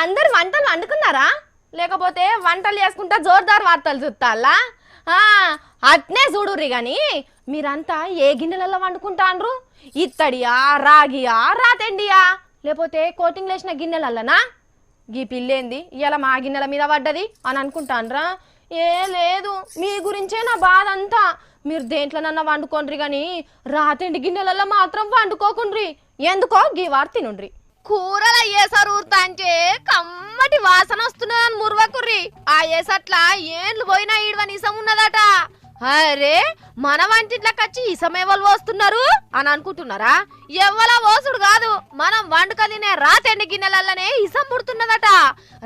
అందరు వంటలు వండుకున్నారా? లేకపోతే వంటలు చేసుకుంటా జోర్దార్ వార్తలు చూస్తాలా అట్నే చూడుర్రి గాని మీరంతా ఏ గిన్నెలలో వండుకుంటాండ్రు? ఇత్తడియా రాగియా రాతెండియా? లేకపోతే కోటింగ్ లేసిన గిన్నెలల్లనా? గీ పిల్లేంది ఇలా మా గిన్నెల మీద పడ్డది అని అనుకుంటాన్రా ఏ లేదు మీ గురించే నా బాధ అంతా మీరు దేంట్లోనన్నా వండుకోండ్రి కానీ రాతెండి గిన్నెలలో మాత్రం వండుకోకుండ్రి. ఎందుకో గీ వారు తినుండ్రి. కూరలు అయ్యేసారు ఊరుతాంటే కమ్మటి వాసన వస్తున్నదని ముర్వకుర్రి. ఆ ఏసట్ల ఏండ్లు పోయినా ఈడవ ఇసం ఉన్నదట అరే మన వంటింట్లోకి వచ్చి ఇసమేవలు పోస్తున్నారు అని అనుకుంటున్నారా? ఎవ్వలా ఓసుడు కాదు మనం వండుక తినే రాతెండి గిన్నెలల్లనే ఇసం పుడుతున్నదట.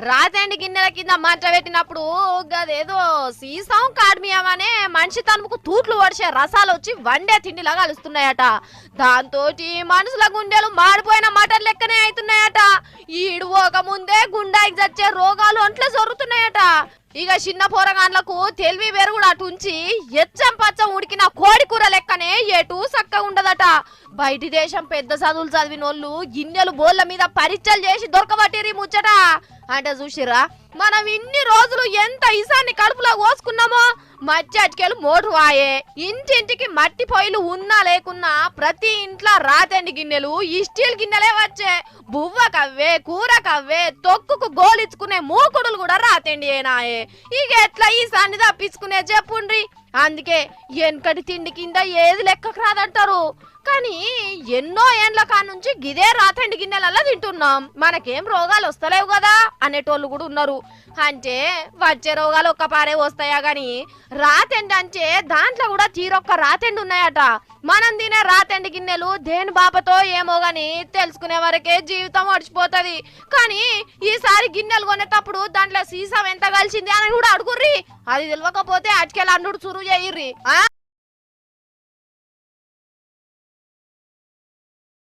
రాతెండి గిన్నెల కింద మంట పెట్టినప్పుడు గదేదో సీసం కాడ్మియం అనే మనిషి తనుకు తూట్లు వడిచే రసాలు వచ్చి వండే తిండిలా కలుస్తున్నాయట దాంతో మనుషుల గుండెలు మాడిపోయిన మటన్ లెక్కనే అవుతున్నాయట ఈడు ఒక ముందే గుండాకి చచ్చే రోగాలు అంట్లో జరుగుతున్నాయట ఇక చిన్న పోరగాండ్లకు తెలివి బెరుగుడు అటుంచి ఎచ్చం పచ్చం ఉడికిన కోడి కూర లెక్కనే ఎటు సక్క ఉండదట. బయటి దేశం పెద్ద చదువులు చదివినోళ్ళు గిన్నెలు బోళ్ళ మీద పరీక్షలు చేసి దొరకబట్టిరి ముచ్చట. అంటే చూసిరా మనం ఇన్ని రోజులు ఎంత ఇసాన్ని కడుపులో కోసుకున్నామో? మట్టి అటుకెళ్ళు మోటు వాయే. ఇంటింటికి మట్టి పొయ్యిలు ఉన్నా లేకున్నా ప్రతి ఇంట్లో రాతెండి గిన్నెలు ఈ స్టీల్ గిన్నెలే వచ్చే. బువ్వ కవ్వే కూర కవ్వే తొక్కుకు గోలిచ్చుకునే మూకుడులు కూడా రాతెండి ఏనాయే. ఇక ఎట్లా ఈసాన్ని తప్పించుకునే చెప్పుండ్రి అందుకే వెనకటి తిండి కింద ఏది లెక్కకు రాదంటారు. కానీ ఎన్నో ఏండ్ల కానుంచి గిదే రాతండి గిన్నెలల్లా తింటున్నాం. మనకేం రోగాలు వస్తలేవు కదా అనేటోళ్ళు కూడా ఉన్నారు. అంటే వచ్చే రోగాలు ఒక్క పారే వస్తాయా గాని రాతెండి అంటే దాంట్లో కూడా తీరొక్క రాతెండి ఉన్నాయట. మనం తినే రాతెండి గిన్నెలు దేని బాపతో ఏమో గాని తెలుసుకునే వరకే జీవితం మర్చిపోతది కానీ ఈసారి గిన్నెలు కొనేటప్పుడు దాంట్లో సీసం ఎంత కలిసింది అని కూడా అడుగుర్రి. అది తెలియకపోతే అటుకెళ్ళి అన్నుడు చురు చేయిర్రి ఆ?